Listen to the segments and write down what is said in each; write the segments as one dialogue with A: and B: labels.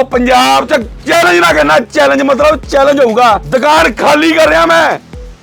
A: ਉਹ ਪੰਜਾਬ ਚ ਚੈਲੰਜ ਨਾ ਕਰਨਾ ਚੈਲੰਜ ਮਤਲਬ ਚੈਲੰਜ ਹੋਊਗਾ। ਦੁਕਾਨ ਖਾਲੀ ਕਰ ਰਿਹਾ ਮੈਂ।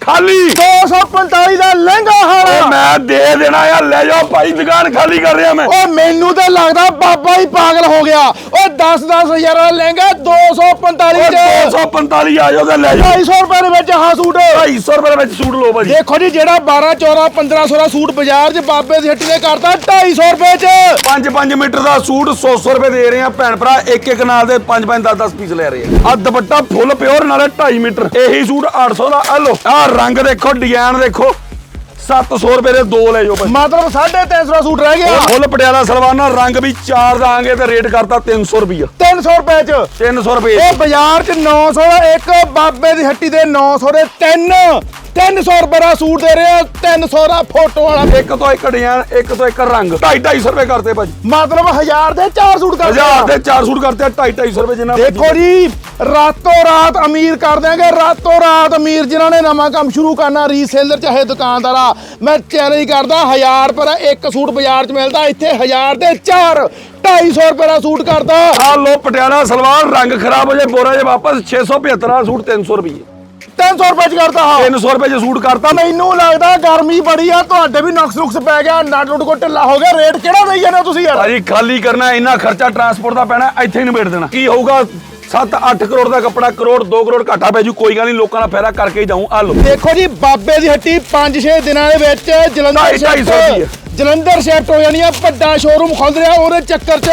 A: ਖਾਲੀ।
B: 245 ਦਾ ਲਹਿੰਗਾ
A: ਓ
B: ਹਾਰਾ
A: ਮੈਂ ਦੇ ਦੇਣਾ ਆ ਲੈ ਜਾਓ ਭਾਈ ਦੁਕਾਨ ਖਾਲੀ ਕਰ ਰਿਹਾ ਮੈਂ।
B: ਓ ਮੈਨੂੰ ਤਾਂ ਲੱਗਦਾ ਬਾਬਾ ਹੀ ਪਾਗਲ ਹੋ ਗਿਆ। ਓ 10 10 ਹਜ਼ਾਰ ਦਾ ਲਹਿੰਗਾ 245
A: ਓ
B: ਚ
A: 245 ਆ ਜਾਓ ਤੇ ਲੈ ਜਾਓ।
B: 250 ਰੁਪਏ ਦੇ ਵਿੱਚ ਹਾਂ ਸੂਟ।
A: 250 ਰੁਪਏ ਵਿੱਚ ਸੂਟ ਲਓ ਭਾਜੀ
B: ਦੇਖੋ ਜੀ ਜਿਹੜਾ 12 14 1500 ਦਾ ਸੂਟ ਬਾਜ਼ਾਰ 'ਚ ਬਾਬੇ ਦੀ ਹੱਟੀ ਨੇ ਕਰਤਾ 250 ਰੁਪਏ 'ਚ
A: 5-5 ਮੀਟਰ ਦਾ ਸੂਟ 100 ਰੁਪਏ ਦੇ ਰਹੇ ਆ ਭੈਣ ਭਰਾ ਇੱਕ ਇੱਕ ਨਾਲ ਦੇ 5-5 10-10 ਪੀਸ ਲੈ ਰਹੇ ਆ। ਆ ਦੁਪੱਟਾ ਫੁੱਲ ਪਿਓਰ ਨਾਲੇ 2.5 ਮੀਟਰ। ਇਹੀ ਸੂਟ 800 ਦਾ ਆ ਲਓ। ਆ ਰੰਗ ਦੇਖੋ ਡਿਜ਼ਾਈਨ ਦੇਖੋ। 700 ਰੁਪਏ ਦੇ ਦੋ ਲੈ ਜਾਓ ਭਾਈ।
B: ਮਤਲਬ 350 ਦਾ ਸੂਟ ਰਹਿ ਗਿਆ।
A: ਫੁੱਲ ਪਟਿਆਲਾ ਸਲਵਾਨਾ ਰੰਗ ਵੀ ਚਾਰ ਦਾਂਗੇ ਤੇ ਰੇਟ ਕਰਤਾ 300 ਰੁਪਈਆ।
B: 300 ਰੁਪਏ 'ਚ?
A: 300 ਰੁਪਏ
B: ਉਹ ਬਾਜ਼ਾਰ 'ਚ 900 ਦਾ ਇੱਕ ਬਾਬੇ ਦੀ ਹੱਟੀ ਦੇ 900 ਦੇ ਤਿੰਨ। 300 ਰੁਪਏ ਦਾ ਸੂਟ ਦੇ ਰਹੇ ਆ 300 ਦਾ ਫੋਟੋ ਵਾਲਾ।
A: ਇੱਕ ਤੋਂ ਇੱਕ ਡਿਜ਼ਾਈਨ ਇੱਕ ਤੋਂ ਇੱਕ ਰੰਗ। 2.5 ਰੁਪਏ ਕਰਤੇ ਭਾਜੀ।
B: ਮਤਲਬ 1000 ਦੇ 4 ਸੂਟ ਕਰ
A: ਹਜ਼ਾਰ ਦੇ ਚਾਰ ਸੂਟ ਕਰਤੇ 2.5 ਰੁਪਏ ਜਿੰਨਾ
B: ਦੇਖੋ ਜੀ ਰਾਤੋਂ ਰਾਤ ਅਮੀਰ ਕਰ ਦਿਆਂਗੇ ਰਾਤੋਂ ਰਾਤ ਅਮੀਰ ਜਿਨ੍ਹਾਂ ਨੇ ਨਵਾਂ ਕੰਮ ਸ਼ੁਰੂ ਕਰਨਾ ਰੀਸੇਲਰ ਚਾਹੇ ਦੁਕਾਨਦਾਰਾ ਮੈਂ ਚੈਲੰਜ ਕਰਦਾ 1000 ਰੁਪਏ ਦਾ ਇੱਕ ਸੂਟ ਬਾਜ਼ਾਰ 'ਚ ਮਿਲਦਾ ਇੱਥੇ 1000 ਦੇ 4 250 ਰੁਪਏ ਦਾ ਸੂਟ ਕਰਦਾ।
A: ਆ ਲੋ ਪਟਿਆਲਾ ਸਲਵਾਰ ਰੰਗ ਖਰਾਬ ਹੋ ਜਾਏ ਬੋਰਾ ਜੇ ਵਾਪਸ 675 ਦਾ ਸੂਟ 300 ਰੁਪਏ
B: 300 ਰੁਪਏ 'ਚ ਕਰਦਾ ਹਾਂ
A: 300 ਰੁਪਏ ਚ ਸੂਟ ਕਰਤਾ।
B: ਮੈਨੂੰ ਲੱਗਦਾ ਗਰਮੀ ਬੜੀ ਆ ਤੁਹਾਡੇ ਵੀ ਨੁਕਸ ਨੁਕਸ ਪੈ ਗਿਆ ਨਟ ਨੁਟ ਕੋ ਢਿੱਲਾ ਹੋ ਗਿਆ। ਰੇਟ ਕਿਹੜਾ ਦੇਈ ਜਾਂਦੇ ਹੋ ਤੁਸੀਂ ਯਾਰ?
A: ਭਾਜੀ ਖਾਲੀ ਕਰਨਾ ਇੰਨਾ ਖਰਚਾ ਟਰਾਂਸਪੋਰਟ ਦਾ ਪੈਣਾ ਇੱਥੇ ਹੀ ਨਿਬੇੜ ਦੇਣਾ। ਕੀ ਹੋਊਗਾ? 7-8 ਕਰੋੜ ਦਾ ਕੱਪੜਾ ਕਰੋੜ 2 ਕਰੋੜ ਘਾਟਾ ਪੈ ਜੂ ਕੋਈ ਗੱਲ ਨਹੀਂ ਲੋਕਾਂ ਦਾ ਫਾਇਦਾ ਕਰਕੇ ਹੀ ਜਾਊਂ। ਆ ਲੋ
B: ਦੇਖੋ ਜੀ ਬਾਬੇ ਦੀ ਹੱਟੀ 5-6 ਦਿਨਾਂ ਦੇ ਵਿੱਚ ਜਲੰਧਰ
A: ਦੀ ਹੈ।
B: ਜਲੰਧਰ ਸ਼ਿਫਟ ਹੋ ਜਾਣੀ ਆ ਵੱਡਾ ਸ਼ੋਰੂਮ ਖੁੱਲ ਰਿਹਾ ਉਹਦੇ ਚੱਕਰ 'ਚ।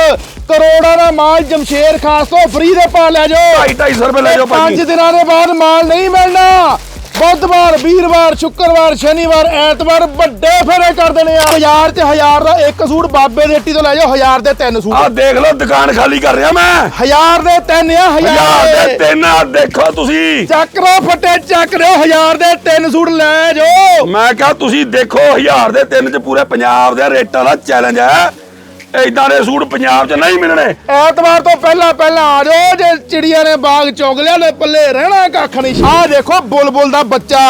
B: ਕਰੋੜਾਂ ਦਾ ਮਾਲ ਜਮਸ਼ੇਰ ਖਾਸ ਤੋਂ ਫ੍ਰੀ ਦੇ ਪਾ ਲੈ ਜਾਓ।
A: 2.5 ਰੁਪਏ ਲੈ ਜਾਓ
B: ਪੰਜ
A: ਭਾਜੀ
B: ਦਿਨਾਂ ਦੇ ਬਾਅਦ ਮਾਲ ਨਹੀਂ ਮਿਲਣਾ। ਬੁੱਧਵਾਰ ਵੀਰਵਾਰ ਸ਼ੁੱਕਰਵਾਰ ਸ਼ਨੀਵਾਰ ਐਤਵਾਰ ਵੱਡੇ ਫੇਰੇ ਕਰ ਦੇਣੇ ਆ। ਬਾਜ਼ਾਰ 'ਚ ਹਜ਼ਾਰ ਦਾ ਇੱਕ ਸੂਟ ਬਾਬੇ ਦੀ ਹੱਟੀ ਤੋਂ ਲੈ ਜਾਓ ਹਜ਼ਾਰ ਦੇ ਤਿੰਨ
A: ਆ
B: ਸੂਟ
A: ਦੇਖ ਲਓ ਦੁਕਾਨ ਖਾਲੀ ਕਰ ਰਿਹਾ ਮੈਂ।
B: ਹਜ਼ਾਰ ਦੇ ਤਿੰਨ ਆ
A: ਹਜ਼ਾਰ
B: ਹਜ਼ਾਰ
A: ਦੇ ਤਿੰਨ ਆ ਦੇਖੋ ਤੁਸੀਂ।
B: ਚੱਕ ਲੋ ਫੱਟੇ ਚੱਕ ਲੋ ਹਜ਼ਾਰ ਦੇ ਤਿੰਨ ਸੂਟ ਲੈ ਜਾਓ।
A: ਮੈਂ ਕਿਹਾ ਤੁਸੀਂ ਦੇਖੋ ਹਜ਼ਾਰ ਦੇ ਤਿੰਨ ਚ ਪੂਰੇ ਪੰਜਾਬ ਦੇ ਰੇਟਾਂ ਦਾ ਚੈਲੰਜ ਹੈ। ਇਦਾਂ ਦੇ ਸੂਟ ਪੰਜਾਬ 'ਚ ਨਹੀਂ ਮਿਲਣੇ।
B: ਐਤਵਾਰ ਤੋਂ ਪਹਿਲਾਂ ਪਹਿਲਾਂ ਆ ਜਾਓ ਜੇ ਚਿੜੀਆਂ ਨੇ ਬਾਗ ਚੁਗ ਲਿਆ ਨੇ ਪੱਲੇ ਰਹਿਣਾ ਕੱਖ ਨਹੀਂ। ਆਹ ਦੇਖੋ ਬੁਲਬੁਲ ਦਾ ਬੱਚਾ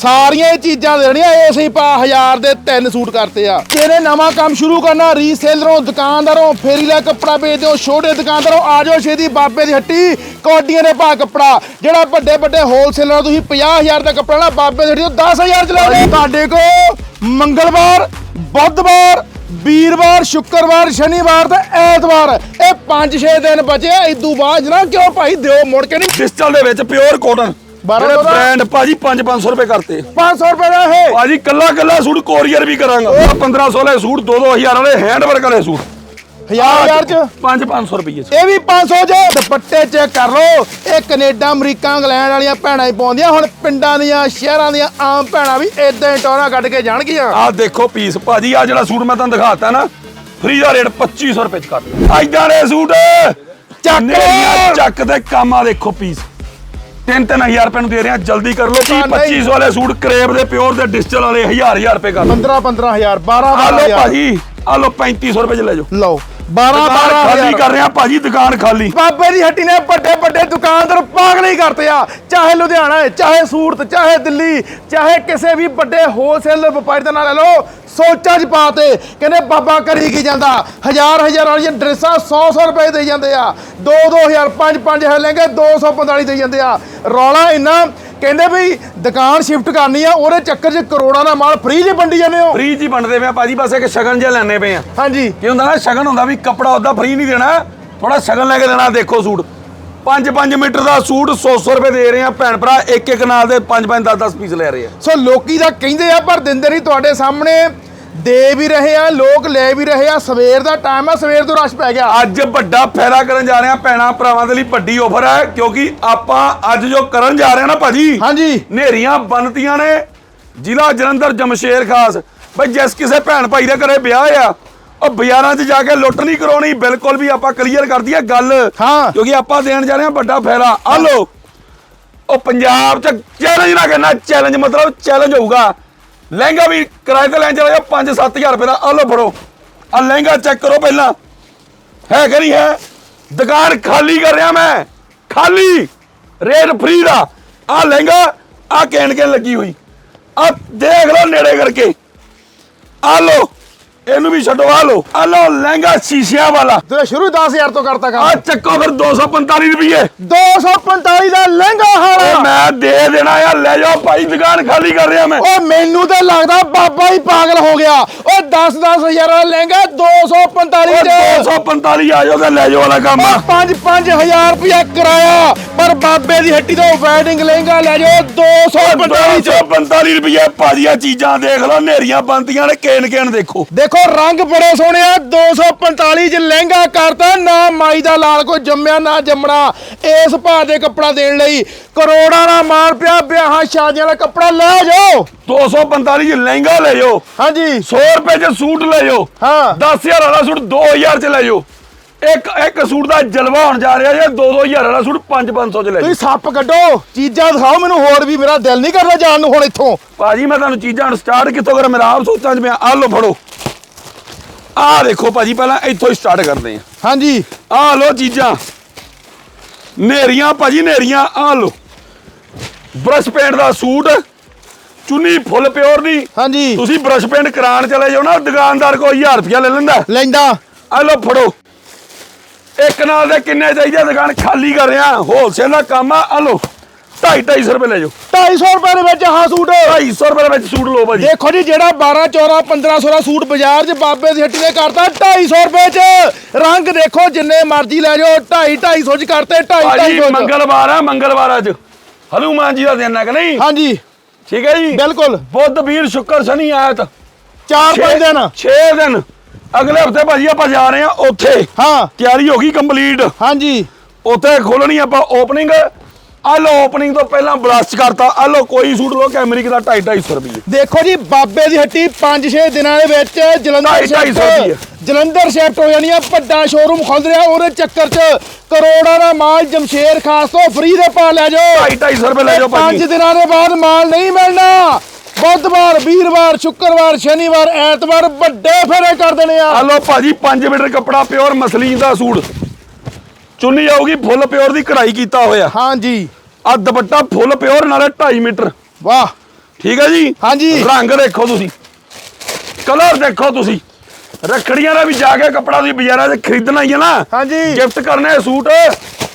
B: ਸਾਰੀਆਂ ਇਹ ਚੀਜ਼ਾਂ ਦੇਣੀਆਂ ਇਸੇ ਪਾ ਹਜ਼ਾਰ ਦੇ ਤਿੰਨ ਸੂਟ ਕਰਤੇ ਆ। ਜਿਹਨੇ ਨਵਾਂ ਕੰਮ ਸ਼ੁਰੂ ਕਰਨਾ ਰੀਸੇਲਰੋਂ ਦੁਕਾਨਦਾਰੋਂ ਫੇਰੀ ਲੈ ਕੱਪੜਾ ਵੇਚਦੇ ਹੋ ਛੋਟੇ ਦੁਕਾਨਦਾਰੋਂ ਆ ਜਾਓ ਛੇਤੀ ਬਾਬੇ ਦੀ ਹੱਟੀ ਕੋਡੀਆਂ ਦੇ ਭਾ ਕੱਪੜਾ। ਜਿਹੜਾ ਵੱਡੇ ਵੱਡੇ ਹੋਲਸੇਲਰ ਤੁਸੀਂ 50000 ਦਾ ਕੱਪੜਾ ਨਾ ਬਾਬੇ ਦੀ ਹੱਟੀ ਤੋਂ 10000 ਚ ਲੈ ਜਾਓ ਤੁਹਾਡੇ ਕੋ ਮੰਗਲਵਾਰ ਬੁੱਧਵਾਰ ਵੀਰਵਾਰ ਸ਼ੁੱਕਰਵਾਰ ਸ਼ਨੀਵਾਰ ਤੇ ਐਤਵਾਰ। ਇਹ 5-6 ਦਿਨ ਬਚੇ ਇਦੋਂ ਬਾਅਦ ਨਾ ਕਿਉਂ ਭਾਈ ਦਿਓ ਮੁੜ ਕੇ ਨਹੀਂ?
A: ਡਿਜੀਟਲ ਦੇ ਵਿੱਚ ਪਿਓਰ ਕਾਟਨ
B: ਬਾਰਾਂ
A: ਜਿਹੜੇ
B: ਸੌ ਦਾ?
A: ਬ੍ਰਾਂਡ ਭਾਜੀ 5-500 ਰੁਪਏ ਕਰਤੇ।
B: 500 ਰੁਪਏ ਦਾ ਇਹ।
A: ਭਾਜੀ ਕੱਲਾ ਕੱਲਾ ਸੂਟ ਕੋਰੀਅਰ ਵੀ ਕਰਾਂਗਾ। ਉਹ 1500 ਵਾਲੇ ਸੂਟ 2-2000 ਵਾਲੇ ਹੈਂਡ ਵਰਕ ਵਾਲੇ ਸੂਟ।
B: ਹਜ਼ਾਰ ਹਜ਼ਾਰ ਚ?
A: 5-500 ਰੁਪਏ ਚ।
B: ਇਹ ਵੀ 500 ਚ। ਦੁਪੱਟੇ ਚੈੱਕ ਕਰ ਲਓ। ਇਹ ਕੈਨੇਡਾ ਅਮਰੀਕਾ ਇੰਗਲੈਂਡ ਵਾਲੀਆਂ ਭੈਣਾਂ ਹੀ ਪਾਉਂਦੀਆਂ। ਹੁਣ ਪਿੰਡਾਂ ਦੀਆਂ ਸ਼ਹਿਰਾਂ ਦੀਆਂ ਆਮ ਭੈਣਾਂ ਵੀ ਇਦਾਂ ਹੀ ਟੋਰਾ ਕੱਢ ਕੇ ਜਾਣਗੀਆਂ।
A: ਆਹ ਦੇਖੋ ਪੀਸ ਭਾਜੀ ਆ ਜਿਹੜਾ ਸੂਟ ਮੈਂ ਤੁਹਾਨੂੰ ਦਿਖਾਤਾ ਨਾ ਫ੍ਰੀ ਦਾ ਰੇਟ 2500 ਰੁਪਏ ਚ ਕਰ ਦਿਓ। ਐਦਾਂ ਦੇ ਸੂਟ।
B: ਚੱਕ
A: ਨੇਰੀਆਂ ਚੱਕ ਦੇ ਕੰਮ ਆ ਦੇਖੋ ਪੀਸ 3-3000 ਰੁਪਏ ਨੂੰ ਦੇ ਰਹੇ ਆ ਜਲਦੀ ਕਰ ਲਓ 30 2500 ਵਾਲੇ ਸੂਟ ਕਰੇਬ ਦੇ ਪਿਓਰ ਦੇ ਡਿਜੀਟਲ ਵਾਲੇ 1000 1000 ਰੁਪਏ ਕਰ ਲਓ
B: 15 15000 12
A: ਆ ਲਓ
B: 12000
A: ਭਾਜੀ ਆ ਲਓ 3500 ਰੁਪਏ ਚ ਲੈ ਜਾਓ।
B: ਲਓ। 12
A: ਦੁਕਾਨ ਖਾਲੀ
B: 12000
A: ਕਰ ਰਹੇ ਭਾਜੀ ਦੁਕਾਨ ਖਾਲੀ।
B: ਬਾਬੇ ਦੀ ਹੱਟੀ ਨੇ ਵੱਡੇ ਵੱਡੇ ਦੁਕਾਨਦਾਰ ਪਾਗਲ ਹੀ ਕਰਤੇ ਆ। ਚਾਹੇ ਲੁਧਿਆਣਾ ਹੈ ਚਾਹੇ ਸੂਰਤ ਚਾਹੇ ਦਿੱਲੀ ਚਾਹੇ ਕਿਸੇ ਵੀ ਵੱਡੇ ਹੋਲਸੇਲ ਵਪਾਰੀ ਦਾ ਨਾਂ ਲੈ ਲਓ ਸੋਚਾਂ 'ਚ ਪਾਤੇ ਕਹਿੰਦੇ ਬਾਬਾ ਕਰੀ ਕੀ ਜਾਂਦਾ? ਹਜ਼ਾਰ ਹਜ਼ਾਰ ਵਾਲੀਆਂ ਡਰੈਸਾਂ 100 100 ਰੁਪਏ ਦੇ ਜਾਂਦੇ ਆ। 2 2000 5 5000 ਲੈਂਗੇ 245 ਦੇ ਜਾਂਦੇ ਆ। ਰੌਲਾ ਇੰਨਾ ਕਹਿੰਦੇ ਵੀ ਦੁਕਾਨ ਸ਼ਿਫਟ ਕਰਨੀ ਆ ਉਹਦੇ ਚੱਕਰ 'ਚ ਕਰੋੜਾਂ ਦਾ ਮਾਲ ਫ੍ਰੀ 'ਚ ਵੰਡੀ ਜਾਂਦੇ ਹੋ।
A: ਫ੍ਰੀ ਜੀ ਬਣਦੇ ਪਿਆ ਭਾਜੀ ਬਸ ਇੱਕ ਸ਼ਗਨ ਜਿਹਾ ਲੈਣੇ ਪਏ ਆ।
B: ਹਾਂਜੀ।
A: ਕੀ ਹੁੰਦਾ ਨਾ ਸ਼ਗਨ ਹੁੰਦਾ ਵੀ ਕੱਪੜਾ ਉਹਦਾ ਫ੍ਰੀ ਨਹੀਂ ਦੇਣਾ ਥੋੜਾ ਸ਼ਗਨ ਲੈ ਕੇ ਦੇਣਾ ਦੇਖੋ ਸੂਟ। 5-5 ਮੀਟਰ ਦਾ ਸੂਟ 100 ਰੁਪਏ ਦੇ ਰਹੇ ਆ ਭੈਣ ਭਰਾ ਇੱਕ ਇੱਕ ਨਾਲ ਦੇ 5-5 10-10 ਪੀਸ ਲੈ ਰਹੇ ਆ।
B: ਸੋ ਲੋਕੀ ਤਾਂ ਕਹਿੰਦੇ ਆ ਪਰ ਦਿੰਦੇ ਨਹੀਂ ਤੁਹਾਡੇ ਸਾਹਮਣੇ। ਦੇ ਵੀ ਰਹੇ ਆ ਲੋਕ ਲੈ ਵੀ ਰਹੇ ਆ। ਸਵੇਰ ਦਾ ਟਾਈਮ ਆ ਸਵੇਰ ਤੋਂ ਰਸ਼ ਪੈ ਗਿਆ।
A: ਅੱਜ ਵੱਡਾ ਫਾਇਦਾ ਕਰਨ ਜਾ ਰਹੇ ਆ ਭੈਣਾ ਭਰਾਵਾਂ ਦੇ ਲਈ ਵੱਡੀ ਆਫਰ ਹੈ ਕਿਉਂਕਿ ਆਪਾਂ ਅੱਜ ਜੋ ਕਰਨ ਜਾ ਰਹੇ ਆ ਨਾ ਭਾਜੀ
B: ਹਾਂਜੀ।
A: ਨੇਰੀਆਂ ਬੰਨਤੀਆਂ ਨੇ। ਜ਼ਿਲ੍ਹਾ ਜਲੰਧਰ ਜਮਸ਼ੇਰ ਖਾਸ। ਬਈ ਜਿਸ ਕਿਸੇ ਭੈਣ ਭਾਈ ਦੇ ਘਰੇ ਵਿਆਹ ਆ ਉਹ ਬਾਜ਼ਾਰਾਂ 'ਚ ਜਾ ਕੇ ਲੁੱਟ ਨਹੀਂ ਕਰਾਉਣੀ ਬਿਲਕੁਲ ਵੀ ਆਪਾਂ ਕਲੀਅਰ ਕਰ ਦਈਏ ਗੱਲ।
B: ਹਾਂ।
A: ਕਿਉਂਕਿ ਆਪਾਂ ਦੇਣ ਜਾ ਰਹੇ ਹਾਂ ਵੱਡਾ ਫਾਇਦਾ। ਆ ਲੋ ਉਹ ਪੰਜਾਬ 'ਚ ਚੈਲੰਜ ਨਾ ਕਰਨਾ ਚੈਲੰਜ ਮਤਲਬ ਚੈਲੰਜ ਹੋਊਗਾ। ਲਹਿੰਗਾ ਵੀ ਕਿਰਾਏ ਤੇ ਲੈਣ ਚਲੇ ਜਾਓ 5-7000 ਰੁਪਏ ਦਾ ਆ ਲੋ ਫੜੋ। ਆ ਲਹਿੰਗਾ ਚੈੱਕ ਕਰੋ ਪਹਿਲਾਂ। ਹੈ ਕਿ ਨਹੀਂ ਹੈ? ਦੁਕਾਨ ਖਾਲੀ ਕਰ ਰਿਹਾ ਮੈਂ। ਖਾਲੀ। ਰੇਟ ਫ੍ਰੀ ਦਾ। ਆ ਲਹਿੰਗਾ, ਆ ਕੈਨ ਕੈਨ ਲੱਗੀ ਹੋਈ। ਆ ਦੇਖ ਲਓ ਨੇੜੇ ਕਰਕੇ। ਆ ਲੋ ਇਹਨੂੰ ਵੀ ਛੱਡੋ ਆ ਲਓ। ਆ ਲਓ ਲਹਿੰਗਾ ਸ਼ੀਸ਼ਿਆਂ ਵਾਲਾ।
B: ਤੇ ਸ਼ੁਰੂ 10000 ਤੋਂ ਕਰਤਾ
A: ਆ
B: ਕੰਮ
A: ਚੱਕੋ ਫਿਰ 245 ਰੁਪਏ
B: 245 ਦਾ ਲਹਿੰਗਾ
A: ਓ
B: ਹਾਲਾ
A: ਮੈਂ ਦੇ ਦੇਣਾ ਆ ਲੈ ਜਾਓ ਭਾਈ ਦੁਕਾਨ ਖਾਲੀ ਕਰ ਰਿਹਾ ਮੈਂ।
B: ਓ ਮੈਨੂੰ ਤਾਂ ਲੱਗਦਾ ਬਾਬਾ ਹੀ ਪਾਗਲ ਹੋ ਗਿਆ। ਓ 10 10000 ਦਾ ਲਹਿੰਗਾ 245
A: ਓ
B: ਚ
A: 245 ਆ ਜਾਓ ਤੇ ਲੈ ਜਾਓ ਵਾਲਾ ਕੰਮ। ਆ
B: 5 5000 ਰੁਪਇਆ ਕਿਰਾਇਆ। ਪਰ ਬਾਬੇ ਦੀ ਹੱਟੀ ਤੋਂ ਵੈਡਿੰਗ ਲਹਿੰਗਾ ਲੈ ਜਾਓ 245 ਚ।
A: 245 ਰੁਪਏ ਭਾਜੀਆ ਚੀਜ਼ਾਂ ਦੇਖ ਲਓ ਨੇਰੀਆਂ ਬੰਦੀਆਂ ਨੇ ਕੇਨ ਕੇਨ ਦੇਖੋ।
B: ਦੇਖੋ ਰੰਗ ਬੜੇ ਸੋਹਣੇ ਆ। 245 ਚ ਲਹਿੰਗਾ ਕਰਤਾ। ਨਾ ਮਾਈ ਦਾ ਲਾਲ ਕੋਈ ਜੰਮਿਆ ਨਾ ਜੰਮਣਾ। ਇਸ ਭਾਅ ਦੇ ਕੱਪੜਾ ਦੇਣ ਲਈ ਕਰੋੜਾਂ ਦਾ ਮਾਲ ਪਿਆ। ਵਿਆਹਾਂ ਸ਼ਾਦੀਆਂ ਦਾ ਕੱਪੜਾ ਲੈ ਜਾਓ।
A: 245 ਚ ਲਹਿੰਗਾ ਲੈ ਜਾਓ।
B: ਹਾਂਜੀ।
A: 100 ਰੁਪਏ ਚ ਸੂਟ ਲੈ ਜਾਓ।
B: ਹਾਂ।
A: 10000 ਵਾਲਾ ਸੂਟ 2000 ਚ ਲੈ ਜਾਓ। ਇੱਕ ਇੱਕ ਸੂਟ ਦਾ ਜਲਵਾ ਹੋਣ ਜਾ ਰਿਹਾ ਜੇ 2-2000 ਵਾਲਾ ਸੂਟ 5-500 ਚ ਲੈ
B: ਤੁਸੀਂ ਸੱਪ ਕੱਢੋ। ਚੀਜ਼ਾਂ ਦਿਖਾਓ ਮੈਨੂੰ ਹੋਰ ਵੀ। ਮੇਰਾ ਦਿਲ ਨਹੀਂ ਕਰਦਾ ਜਾਣ ਨੂੰ ਹੁਣ ਇੱਥੋਂ।
A: ਭਾਜੀ ਮੈਂ ਤੁਹਾਨੂੰ ਚੀਜ਼ਾਂ ਸਟਾਰਟ ਕਿੱਥੋਂ ਕਰਾਂ? ਮੇਰਾ ਆਪ ਸੋਚਾਂ ਚ ਮੈਂ ਆਹ ਲਓ ਫੜੋ। ਆਹ ਦੇਖੋ ਭਾਜੀ ਪਹਿਲਾਂ ਇੱਥੋਂ ਹੀ ਸਟਾਰਟ ਕਰਦੇ ਆ।
B: ਹਾਂਜੀ।
A: ਆਹ ਲਓ ਚੀਜ਼ਾਂ। ਨੇਰੀਆਂ ਭਾਜੀ ਨੇਰੀਆਂ ਆਹ ਲਓ। ਬ੍ਰਸ਼ ਪੇਂਟ ਦਾ ਸੂਟ ਚੁੰਨੀ ਫੁੱਲ ਪਿਓਰ ਦੀ
B: ਹਾਂਜੀ।
A: ਤੁਸੀਂ ਬ੍ਰਸ਼ ਪੇਂਟ ਕਰਾਉਣ ਚਲੇ ਜਾਓ ਨਾ ਦੁਕਾਨਦਾਰ ਕੋ 1000 ਰੁਪਇਆ ਲੈ ਲੈਂਦਾ।
B: ਲੈਂਦਾ।
A: ਆ ਲਓ ਫੜੋ। ਇੱਕ ਨਾਲ ਦੇ ਕਿੰਨੇ ਚਾਹੀਦੇ ਦੁਕਾਨ ਖਾਲੀ ਕਰ ਰਿਹਾ। ਹੋਲਸੇਲ ਦਾ ਕੰਮ ਆ ਆ ਲਓ। 2.5 250 ਰੁਪਏ ਲੈ ਜਾਓ।
B: 250 ਰੁਪਏ ਦੇ ਵਿੱਚ ਹਾਂ ਸੂਟ।
A: 250 ਰੁਪਏ ਦੇ ਵਿੱਚ ਸੂਟ ਲਓ ਭਾਜੀ।
B: ਦੇਖੋ ਜੀ ਜਿਹੜਾ 12 14 1500 ਦਾ ਸੂਟ ਬਾਜ਼ਾਰ 'ਚ ਬਾਬੇ ਦੀ ਹੱਟੀ ਨੇ ਕਰਤਾ 250 ਰੁਪਏ 'ਚ। ਰੰਗ ਦੇਖੋ ਜਿੰਨੇ ਮਰਜ਼ੀ ਲੈ ਜਾਓ 2.5 250 'ਚ ਕਰਤੇ 2.5
A: ਭਾਜੀ
B: 250
A: ਮੰਗਲਵਾਰ ਆ ਮੰਗਲਵਾਰ ਅੱਜ। ਹਨੂਮਾਨ ਜੀ ਦਾ ਦਿਨ ਹੈ ਕਿ ਨਹੀਂ?
B: ਹਾਂਜੀ।
A: ਠੀਕ ਹੈ ਜੀ?
B: ਬਿਲਕੁਲ।
A: ਬੁੱਧ ਵੀਰ ਸ਼ੁੱਕਰ ਸ਼ਨੀ ਐਤ
B: 4-5 ਦਿਨ।
A: 6 ਦਿਨ। ਅਗਲੇ ਹਫ਼ਤੇ ਭਾਜੀ ਆਪਾਂ ਜਾ ਰਹੇ ਆ ਉੱਥੇ।
B: ਹਾਂ।
A: ਤਿਆਰੀ ਹੋ ਗਈ ਕੰਪਲੀਟ।
B: ਹਾਂਜੀ।
A: ਉੱਥੇ ਖੋਲਣੀ ਆਪਾਂ ਓਪਨਿੰਗ ਆ ਲੋ ਓਪਨਿੰਗ ਤੋਂ ਪਹਿਲਾਂ ਬਲਾਸਟ ਕਰਤਾ। ਆ ਲੋ ਕੋਈ ਸੂਟ ਲੋ ਕੈਮਰਿਕ ਦਾ 2.5 250 ਰੁਪਏ
B: ਦੇਖੋ ਜੀ ਬਾਬੇ ਦੀ ਹੱਟੀ 5-6 ਦਿਨਾਂ ਦੇ ਵਿੱਚ ਜਲੰਧਰ
A: ਢਾਈ- ਢਾਈ ਸੌ ਦੀ ਹੈ।
B: ਸ਼ਿਫਟ ਜਲੰਧਰ ਸ਼ਿਫਟ ਹੋ ਜਾਣੀ ਆ ਵੱਡਾ ਸ਼ੋਰੂਮ ਖੁੱਲ ਰਿਹਾ ਉਹਦੇ ਚੱਕਰ 'ਚ ਕਰੋੜਾਂ ਦਾ ਮਾਲ ਜਮਸ਼ੇਰ ਖਾਸ ਤੋਂ ਫ੍ਰੀ ਦੇ ਪਾ ਲੈ ਜਾਓ।
A: 2.5 250 ਰੁਪਏ ਲੈ ਜਾਓ ਭਾਜੀ।
B: ਦਿਨਾਂ ਦੇ ਬਾਅਦ ਮਾਲ ਨਹੀਂ ਮਿਲਣਾ। ਬੁੱਧਵਾਰ ਵੀਰਵਾਰ ਸ਼ੁੱਕਰਵਾਰ ਸ਼ਨੀਵਾਰ ਐਤਵਾਰ ਵੱਡੇ ਫੇਰੇ ਕਰ ਦੇਣੇ ਆ।
A: ਆ ਲੋ ਭਾਜੀ 5 ਮੀਟਰ ਕੱਪੜਾ ਪਿਓਰ ਮਸਲੀਨ ਦਾ ਸੂਟ। ਚੁੰਨੀ ਆਊਗੀ ਫੁੱਲ ਪਿਓਰ ਦੀ ਕਢਾਈ ਕੀਤਾ ਹੋਇਆ।
B: ਹਾਂਜੀ।
A: ਆ ਦੁਪੱਟਾ ਫੁੱਲ ਪਿਓਰ ਨਾਲੇ 2.5 ਮੀਟਰ।
B: ਵਾਹ।
A: ਠੀਕ ਹੈ ਜੀ?
B: ਹਾਂਜੀ।
A: ਰੰਗ ਦੇਖੋ ਤੁਸੀਂ। ਕਲਰ ਦੇਖੋ ਤੁਸੀਂ। ਰੱਖੜੀਆਂ ਦਾ ਵੀ ਜਾ ਕੇ ਕੱਪੜਾ ਤੁਸੀਂ ਬਾਜ਼ਾਰਾਂ 'ਚ ਖਰੀਦਣਾ ਹੀ ਹੈ ਨਾ।
B: ਹਾਂਜੀ।
A: ਗਿਫਟ ਕਰਨੇ ਸੂਟ।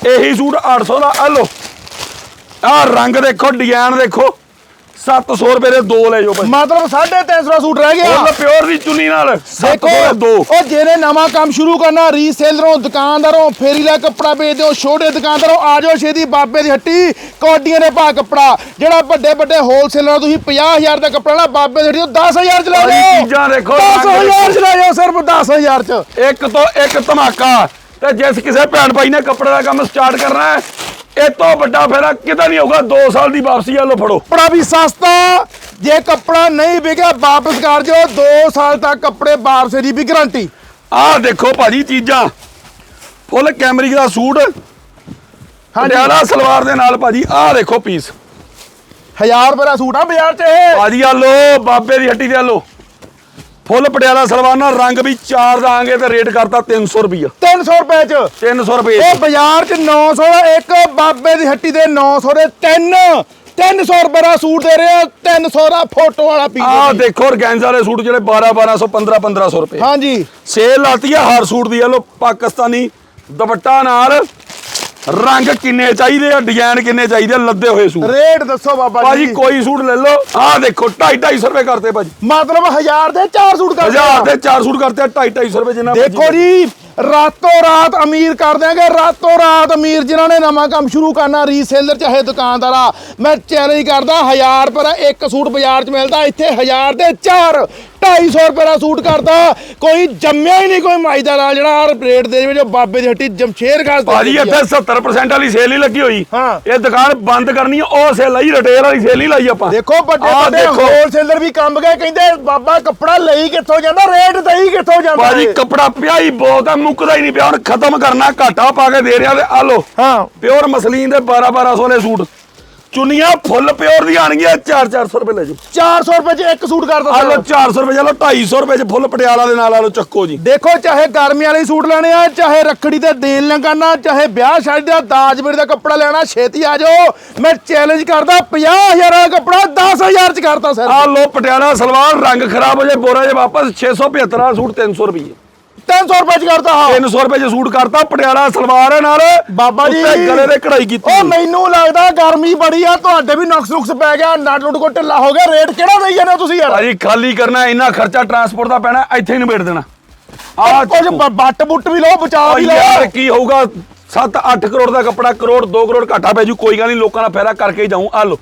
A: ਇਹੀ ਸੂਟ 800 ਦਾ। ਆ ਲੋ ਆ ਰੰਗ ਦੇਖੋ ਡਿਜ਼ਾਈਨ ਦੇਖੋ। 700 ਰੁਪਏ ਦੇ ਦੋ ਲੈ ਜਾਓ ਭਾਈ।
B: ਮਤਲਬ 350 ਸੂਟ ਰਹਿ ਗਿਆ।
A: ਫੁੱਲ ਪਿਓਰ ਦੀ ਚੁੰਨੀ ਨਾਲ 700
B: ਦੇਖੋ
A: ਦੇ ਦੋ।
B: ਉਹ ਜਿਹਨੇ ਨਵਾਂ ਕੰਮ ਸ਼ੁਰੂ ਕਰਨਾ ਰੀਸੇਲਰੋਂ ਦੁਕਾਨਦਾਰੋਂ ਫੇਰੀ ਦਾ ਕੱਪੜਾ ਵੇਚਦੇ ਹੋ ਛੋਟੇ ਦੁਕਾਨਦਾਰੋਂ ਆ ਜਾਓ ਛੇਦੀ ਬਾਬੇ ਦੀ ਹੱਟੀ ਕੌਡੀਆਂ ਦੇ ਭਾਅ ਕੱਪੜਾ। ਜਿਹੜਾ ਵੱਡੇ ਵੱਡੇ ਹੋਲਸੇਲਰ ਤੁਸੀਂ 50000 ਦਾ ਕੱਪੜਾ ਨਾ ਬਾਬੇ ਦੀ ਹੱਟੀ ਤੋਂ 10000 ਚ ਲੈ ਜਾਓ।
A: ਚੀਜ਼ਾਂ ਦੇਖੋ, ਰੰਗ
B: 10000 ਚ ਲੈ ਜਾਓ ਸਿਰਫ 10000 ਚ।
A: ਇੱਕ ਤੋਂ ਇੱਕ ਧਮਾਕਾ। ਤੇ ਜਿਸ ਕਿਸੇ ਭੈਣ ਭਾਈ ਨੇ ਕੱਪੜੇ ਦਾ ਕੰਮ ਸਟਾਰਟ ਕਰਨਾ ਹੈ ਇਹ ਤੋਂ ਵੱਡਾ ਫੇਰਾ ਕਿਤੇ ਨਹੀਂ ਹੋਊਗਾ 2 ਸਾਲ ਦੀ ਵਾਪਸੀ ਆ ਲੋ ਫੜੋ।
B: ਕੱਪੜਾ ਵੀ ਸਸਤਾ। ਜੇ ਕੱਪੜਾ ਨਹੀਂ ਵਿਕਿਆ ਵਾਪਸ ਕਰ ਦਿਓ। 2 ਸਾਲ ਤੱਕ ਕੱਪੜੇ ਵਾਪਸ ਦੀ ਵੀ ਗਾਰੰਟੀ।
A: ਆਹ ਦੇਖੋ ਭਾਜੀ ਚੀਜ਼ਾਂ। ਫੁੱਲ ਕੈਮਰਿਕ ਦਾ ਸੂਟ। ਪਟਿਆਲਾ ਸਲਵਾਰ ਦੇ ਨਾਲ ਭਾਜੀ ਆਹ ਦੇਖੋ ਪੀਸ।
B: 1000 ਰੁਪਏ ਦਾ ਸੂਟ ਆ ਬਾਜ਼ਾਰ 'ਚ ਇਹ।
A: ਭਾਜੀ ਆ ਲੋ ਬਾਬੇ ਦੀ ਹੱਟੀ ਤੇ ਆ ਲੋ ਫੁੱਲ ਪਟਿਆਲਾ ਸਲਵਾਰ ਨਾਲ ਰੰਗ ਵੀ ਚਾਰ ਦਾਂਗੇ ਤੇ ਰੇਟ ਕਰਤਾ 300 ਰੁਪਈਆ।
B: 300 ਰੁਪਏ 'ਚ?
A: 300 ਰੁਪਏ
B: ਇਹ ਬਾਜ਼ਾਰ 'ਚ 900 ਦਾ ਇੱਕ ਬਾਬੇ ਦੀ ਹੱਟੀ ਦੇ 900 ਦੇ ਤਿੰਨ। 300 ਰੁਪਏ ਦਾ ਸੂਟ ਦੇ ਰਹੇ ਆ 300 ਦਾ ਫੋਟੋ ਵਾਲਾ ਪੀਸ
A: ਆਹ ਦੇਖੋ ਔਰਗੈਂਜ਼ਾ ਦੇ ਸੂਟ ਜਿਹੜੇ 12 1200 15 1500 ਰੁਪਏ।
B: ਹਾਂਜੀ।
A: ਸੇਲ ਲਾਤੀ ਆ ਹਰ ਸੂਟ ਦੀ ਆ ਲੋ ਪਾਕਿਸਤਾਨੀ ਦੁਪੱਟਾ ਨਾਲ। ਰੰਗ ਕਿੰਨੇ ਚਾਹੀਦੇ ਆ ਡਿਜ਼ਾਈਨ ਕਿੰਨੇ ਚਾਹੀਦੇ ਆ ਲੱਦੇ ਹੋਏ ਸੂਟ।
B: ਰੇਟ ਦੱਸੋ ਬਾਬਾ
A: ਭਾਜੀ
B: ਜੀ
A: ਕੋਈ ਸੂਟ ਲੈ ਲਓ। ਆਹ ਦੇਖੋ 2.5 250 ਰੁਪਏ ਕਰਤੇ ਭਾਜੀ।
B: ਮਤਲਬ 1000 ਦੇ 4 ਸੂਟ ਕਰ
A: ਹਜ਼ਾਰ ਦੇ ਚਾਰ ਸੂਟ ਕਰਤੇ 2.5 250 ਰੁਪਏ ਜਿੰਨਾ
B: ਦੇਖੋ ਜੀ ਰਾਤੋਂ ਰਾਤ ਅਮੀਰ ਕਰ ਦਿਆਂਗੇ ਰਾਤੋਂ ਰਾਤ ਅਮੀਰ ਜਿਨ੍ਹਾਂ ਨੇ ਨਵਾਂ ਕੰਮ ਸ਼ੁਰੂ ਕਰਨਾ ਰੀਸੇਲਰ ਚਾਹੇ ਦੁਕਾਨਦਾਰਾ ਮੈਂ ਚੈਲੰਜ ਕਰਦਾ 1000 ਰੁਪਏ ਦਾ ਇੱਕ ਸੂਟ ਬਾਜ਼ਾਰ 'ਚ ਮਿਲਦਾ ਇੱਥੇ 1000 ਦੇ 4 250 ਰੁਪਏ ਦਾ ਸੂਟ ਕਰਦਾ ਕੋਈ ਜੰਮਿਆ ਹੀ ਨਹੀਂ ਕੋਈ ਮਾਈ ਦਾ ਲਾਲ ਜਿਹੜਾ ਆਹ ਰੇਟ ਦੇ ਵਿੱਚ ਬਾਬੇ ਦੀ ਹੱਟੀ ਜਮਸ਼ੇਰ ਖਾਸ ਦੇ
A: ਭਾਜੀ। ਇੱਥੇ 70% ਵਾਲੀ ਸੇਲ ਹੀ ਲੱਗੀ ਹੋਈ
B: ਹਾਂ।
A: ਇਹ ਦੁਕਾਨ ਬੰਦ ਕਰਨੀ ਆ ਉਹ ਸੇਲ ਆਈ ਰਿਟੇਲ ਵਾਲੀ ਸੇਲ ਹੀ ਲਾਈ ਆਪਾਂ
B: ਦੇਖੋ ਵੱਡੇ
A: ਆਹ
B: ਵੱਡੇ
A: ਦੇਖੋ।
B: ਹੋਲਸੇਲਰ ਵੀ ਕੰਮ ਗਏ ਕਹਿੰਦੇ ਬਾਬਾ ਕੱਪੜਾ ਲਈ ਕਿੱਥੋਂ ਜਾਂਦਾ ਰੇਟ ਦਈ ਕਿੱਥੋਂ ਜਾਂਦਾ
A: ਭਾਜੀ
B: ਇਹ?
A: ਕਪੜਾ ਪਿਆ ਹੀ ਬਹੁਤ ਆ ਮੁੱਕਦਾ ਹੀ ਨਹੀਂ ਪਿਆ ਹੁਣ ਖਤਮ ਕਰਨਾ ਘਾਟਾ ਪਾ ਕੇ ਦੇ ਰਿਆ ਤੇ ਆ ਲੋ
B: ਹਾਂ
A: ਪਿਓਰ ਮਸਲੀਨ ਦੇ 12 1200 ਦੇ ਸੂਟ ਚੁੰਨੀਆਂ ਫੁੱਲ ਪਿਓਰ ਦੀਆਂ ਆਣਗੀਆਂ 4-400 ਰੁਪਏ ਲੈ ਜਾਓ।
B: 400 ਰੁਪਏ 'ਚ ਇੱਕ ਸੂਟ ਕਰ
A: ਆ
B: ਦੋ
A: ਲਓ 400 ਰੁਪਏ ਚਲੋ 250 ਰੁਪਏ ਚ ਫੁੱਲ ਪਟਿਆਲਾ ਦੇ ਨਾਲ ਆ ਲਓ ਚੱਕੋ ਜੀ।
B: ਦੇਖੋ ਚਾਹੇ ਗਰਮੀ ਵਾਲੇ ਸੂਟ ਲੈਣੇ ਆ ਚਾਹੇ ਰੱਖੜੀ ਤੇ ਦੇਣ ਲੰਗਾਨਾ ਚਾਹੇ ਵਿਆਹ ਸ਼ਾਦੀ ਦਾ ਦਾਜ ਮੇੜ ਦਾ ਕੱਪੜਾ ਲੈਣਾ ਛੇਤੀ ਆ ਜਾਓ। ਮੈਂ ਚੈਲੰਜ ਕਰਦਾ 50000 ਵਾਲਾ ਕੱਪੜਾ 10000 ਚ ਕਰਤਾ ਸਰ।
A: ਆ ਲਓ ਪਟਿਆਲਾ ਸਲਵਾਰ ਰੰਗ ਖਰਾਬ ਹੋ ਜਾਏ ਬੋਰਾ ਜੇ ਵਾਪਸ 675 ਵਾਲਾ ਸੂਟ 300 ਰੁਪਏ
B: 300 ਰੁਪਏ ਚ ਕਰਤਾ ਹਾਂ
A: 300 ਰੁਪਏ ਚ ਸੂਟ ਕਰਤਾ ਪਟਿਆਲਾ ਸਲਵਾਰ ਹੈ ਨਾਲ।
B: ਬਾਬਾ ਜੀ
A: ਉੱਤੇ ਗਲੇ ਦੇ ਕਢਾਈ ਕੀਤੀ।
B: ਉਹ ਮੈਨੂੰ ਲੱਗਦਾ ਗਰਮੀ ਬੜੀ ਆ ਤੁਹਾਡੇ ਵੀ ਨੁਕਸ ਨੁਕਸ ਪੈ ਗਿਆ ਨਟ ਨੁੱਟ ਕੋ ਢਿੱਲਾ ਹੋ ਗਿਆ ਰੇਟ ਕਿਹੜਾ ਦੇਈ ਜਾਂਦੇ ਤੁਸੀਂ ਯਾਰ?
A: ਭਾਜੀ ਖਾਲੀ ਕਰਨਾ ਇੰਨਾ ਖਰਚਾ ਟਰਾਂਸਪੋਰਟ ਦਾ ਪੈਣਾ ਇੱਥੇ ਹੀ ਨਿਬੇੜ ਦੇਣਾ। ਆ
B: ਕੁਝ ਬੱਟ ਬੁੱਟ ਵੀ ਲਓ ਬਚਾ ਵੀ
A: ਯਾਰ
B: ਲਓ।
A: ਕੀ ਹੋਊਗਾ? 7-8 ਕਰੋੜ ਦਾ ਕੱਪੜਾ ਕਰੋੜ 2 ਕਰੋੜ ਘਾਟਾ ਪੈ ਜੂ ਕੋਈ ਗੱਲ ਨਹੀਂ ਲੋਕਾਂ ਦਾ ਫਾਇਦਾ ਕਰਕੇ ਹੀ ਜਾਊਂ। ਆ ਲਓ।